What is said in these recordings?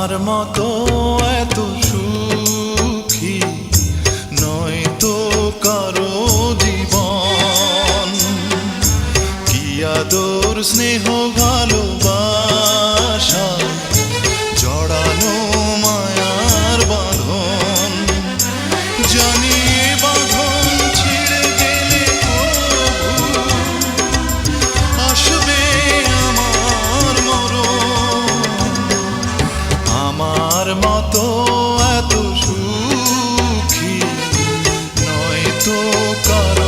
আমার মতো এত সুখী নয় তো কারও জীবন। কি আদর স্নেহ ভালোবাস কারও।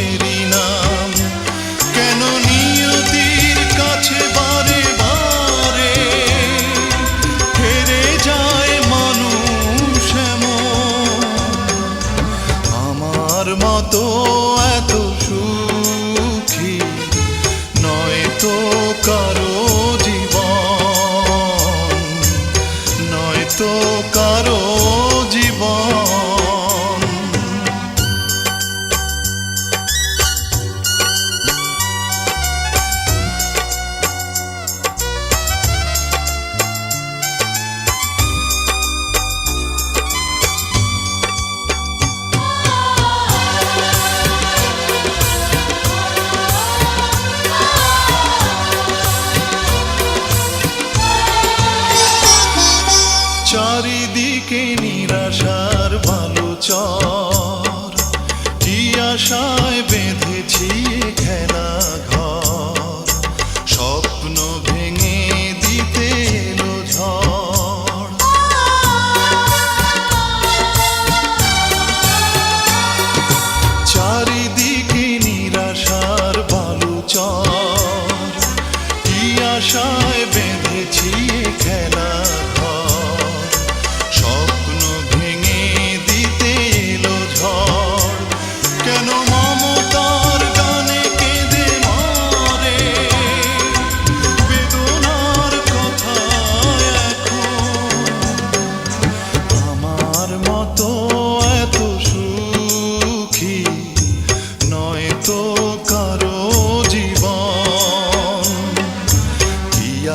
পরিহাসেরই চারিদিকে নিরাশার ভালো চর। কি আশায় বেঁধেছি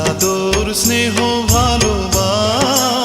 আদর স্নেহ ভালোবাসা।